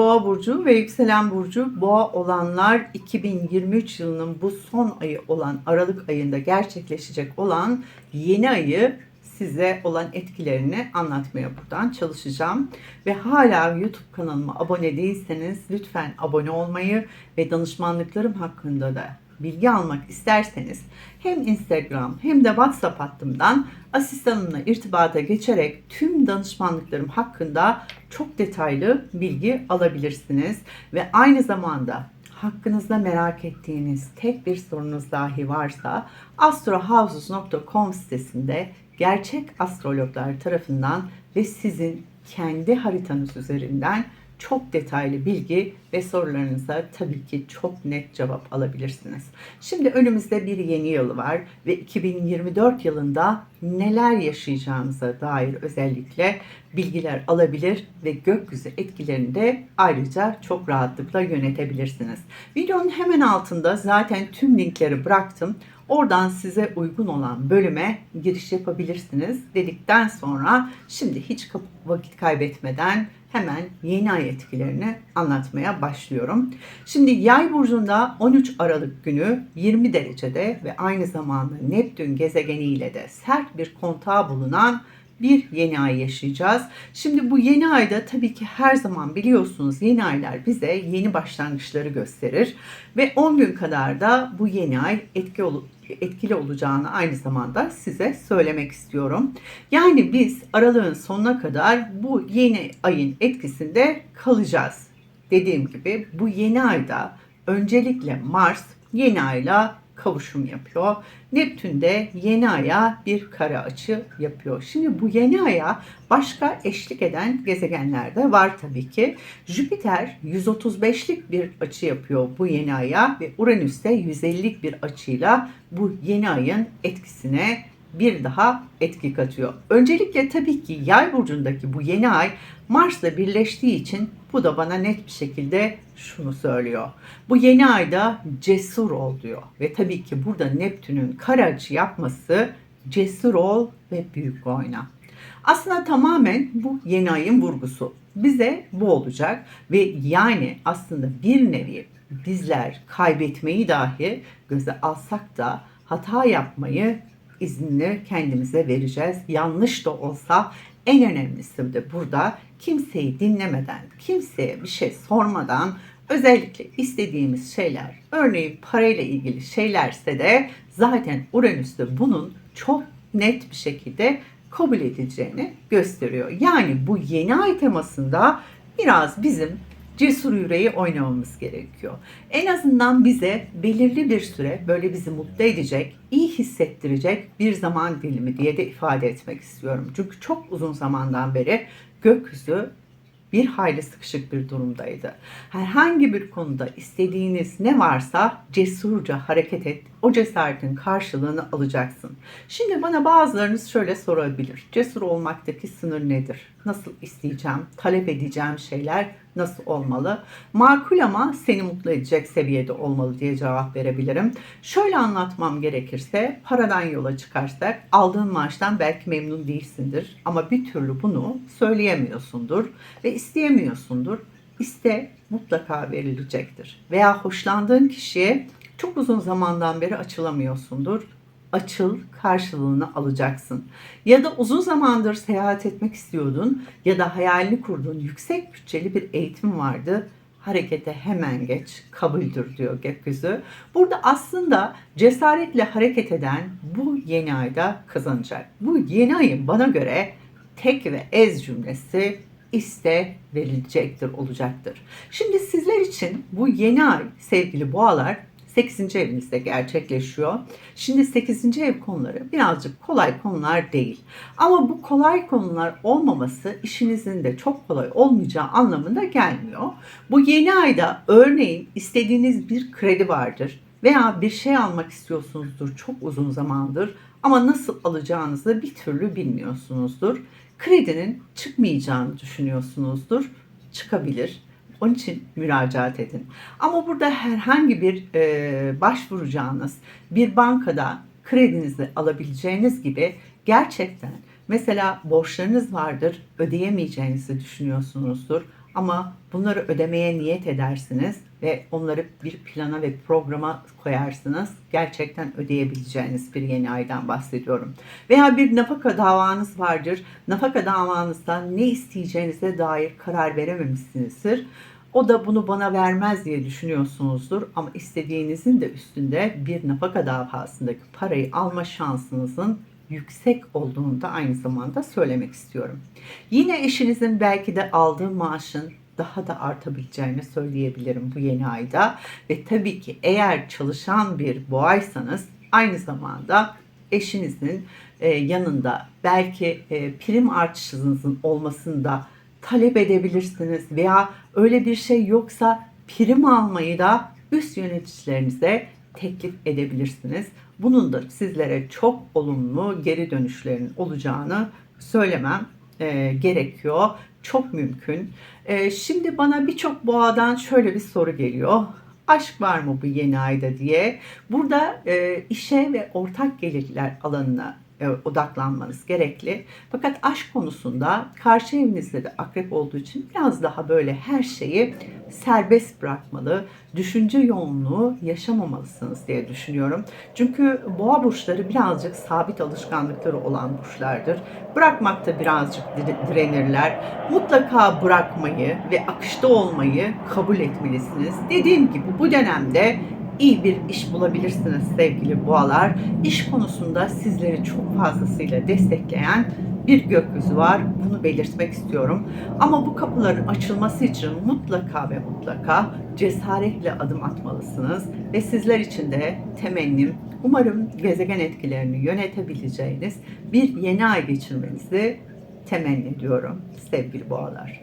Boğa burcu ve yükselen burcu Boğa olanlar 2023 yılının bu son ayı olan Aralık ayında gerçekleşecek olan yeni ayı size olan etkilerini anlatmaya buradan çalışacağım. Ve hala YouTube kanalıma abone değilseniz lütfen abone olmayı ve danışmanlıklarım hakkında da bilgi almak isterseniz hem Instagram hem de WhatsApp hattımdan asistanımla irtibata geçerek tüm danışmanlıklarım hakkında çok detaylı bilgi alabilirsiniz. Ve aynı zamanda hakkınızda merak ettiğiniz tek bir sorunuz dahi varsa astrohouses.com sitesinde gerçek astrologlar tarafından ve sizin kendi haritanız üzerinden çok detaylı bilgi ve sorularınıza tabii ki çok net cevap alabilirsiniz. Şimdi önümüzde bir yeni yıl var ve 2024 yılında neler yaşayacağımıza dair özellikle bilgiler alabilir ve gökyüzü etkilerini de ayrıca çok rahatlıkla yönetebilirsiniz. Videonun hemen altında zaten tüm linkleri bıraktım. Oradan size uygun olan bölüme giriş yapabilirsiniz dedikten sonra şimdi hiç vakit kaybetmeden hemen yeni ay etkilerini anlatmaya başlıyorum. Şimdi yay burcunda 13 Aralık günü 20 derecede ve aynı zamanda Neptün gezegeniyle de sert bir kontağı bulunan bir yeni ay yaşayacağız. Şimdi bu yeni ayda tabii ki her zaman biliyorsunuz yeni aylar bize yeni başlangıçları gösterir ve 10 gün kadar da bu yeni ay etki ol- etkili olacağını aynı zamanda size söylemek istiyorum. Yani biz aralığın sonuna kadar bu yeni ayın etkisinde kalacağız. Dediğim gibi bu yeni ayda öncelikle Mars yeni ayla kavuşum yapıyor. Neptün de yeni aya bir kara açı yapıyor. Şimdi bu yeni aya başka eşlik eden gezegenler de var tabii ki. Jüpiter 135'lik bir açı yapıyor bu yeni aya ve Uranüs de 150'lik bir açıyla bu yeni ayın etkisine bir daha etki katıyor. Öncelikle tabii ki yay burcundaki bu yeni ay Mars'la birleştiği için bu da bana net bir şekilde şunu söylüyor. Bu yeni ayda cesur ol diyor. Ve tabii ki burada Neptün'ün kare açı yapması cesur ol ve büyük oyna. Aslında tamamen bu yeni ayın vurgusu. Bize bu olacak ve yani aslında bir nevi bizler kaybetmeyi dahi göze alsak da hata yapmayı iznini kendimize vereceğiz. Yanlış da olsa en önemlisi de burada kimseyi dinlemeden, kimseye bir şey sormadan özellikle istediğimiz şeyler, örneğin parayla ilgili şeylerse de zaten Uranüs'te bunun çok net bir şekilde kabul edileceğini gösteriyor. Yani bu yeni ay temasında biraz bizim cesur yüreği oynamamız gerekiyor. En azından bize belirli bir süre böyle bizi mutlu edecek, iyi hissettirecek bir zaman dilimi diye de ifade etmek istiyorum. Çünkü çok uzun zamandan beri gökyüzü bir hayli sıkışık bir durumdaydı. Herhangi bir konuda istediğiniz ne varsa cesurca hareket et. O cesaretin karşılığını alacaksın. Şimdi bana bazılarınız şöyle sorabilir. Cesur olmaktaki sınır nedir? Nasıl isteyeceğim? Talep edeceğim şeyler nasıl olmalı? Makul ama seni mutlu edecek seviyede olmalı diye cevap verebilirim. Şöyle anlatmam gerekirse paradan yola çıkarsak aldığın maaştan belki memnun değilsindir ama bir türlü bunu söyleyemiyorsundur ve isteyemiyorsundur. İste mutlaka verilecektir. Veya hoşlandığın kişiye çok uzun zamandan beri açılamıyorsundur. Açıl, karşılığını alacaksın. Ya da uzun zamandır seyahat etmek istiyordun ya da hayalini kurduğun yüksek bütçeli bir eğitim vardı. Harekete hemen geç, kabuldür diyor gökyüzü. Burada aslında cesaretle hareket eden bu yeni ayda kazanacak. Bu yeni ayın bana göre tek ve ez cümlesi iste verilecektir olacaktır. Şimdi sizler için bu yeni ay sevgili boğalar 8. evinizde gerçekleşiyor. Şimdi 8. ev konuları birazcık kolay konular değil. Ama bu kolay konular olmaması işinizin de çok kolay olmayacağı anlamında gelmiyor. Bu yeni ayda örneğin istediğiniz bir kredi vardır veya bir şey almak istiyorsunuzdur çok uzun zamandır ama nasıl alacağınızı bir türlü bilmiyorsunuzdur. Kredinin çıkmayacağını düşünüyorsunuzdur. Çıkabilir. Onun için müracaat edin. Ama burada herhangi bir e, başvuracağınız bir bankada kredinizi alabileceğiniz gibi gerçekten mesela borçlarınız vardır ödeyemeyeceğinizi düşünüyorsunuzdur. Ama bunları ödemeye niyet edersiniz ve onları bir plana ve programa koyarsınız. Gerçekten ödeyebileceğiniz bir yeni aydan bahsediyorum. Veya bir nafaka davanız vardır. Nafaka davanızdan ne isteyeceğinize dair karar verememişsinizdir. O da bunu bana vermez diye düşünüyorsunuzdur ama istediğinizin de üstünde bir nafaka davasındaki parayı alma şansınızın yüksek olduğunu da aynı zamanda söylemek istiyorum. Yine eşinizin belki de aldığı maaşın daha da artabileceğini söyleyebilirim bu yeni ayda. Ve tabii ki eğer çalışan bir boğaysanız aynı zamanda eşinizin e, yanında belki e, prim artışınızın olmasını da talep edebilirsiniz veya öyle bir şey yoksa prim almayı da üst yöneticilerinize teklif edebilirsiniz. Bunun da sizlere çok olumlu geri dönüşlerin olacağını söylemem e, gerekiyor. Çok mümkün. E, şimdi bana birçok boğadan şöyle bir soru geliyor. Aşk var mı bu yeni ayda diye. Burada e, işe ve ortak gelirler alanına odaklanmanız gerekli. Fakat aşk konusunda karşı evinizde de akrep olduğu için biraz daha böyle her şeyi serbest bırakmalı, düşünce yoğunluğu yaşamamalısınız diye düşünüyorum. Çünkü boğa burçları birazcık sabit alışkanlıkları olan burçlardır. Bırakmakta birazcık dire- direnirler. Mutlaka bırakmayı ve akışta olmayı kabul etmelisiniz. Dediğim gibi bu dönemde iyi bir iş bulabilirsiniz sevgili boğalar. İş konusunda sizleri çok fazlasıyla destekleyen bir gökyüzü var. Bunu belirtmek istiyorum. Ama bu kapıların açılması için mutlaka ve mutlaka cesaretle adım atmalısınız. Ve sizler için de temennim umarım gezegen etkilerini yönetebileceğiniz bir yeni ay geçirmenizi temenni ediyorum sevgili boğalar.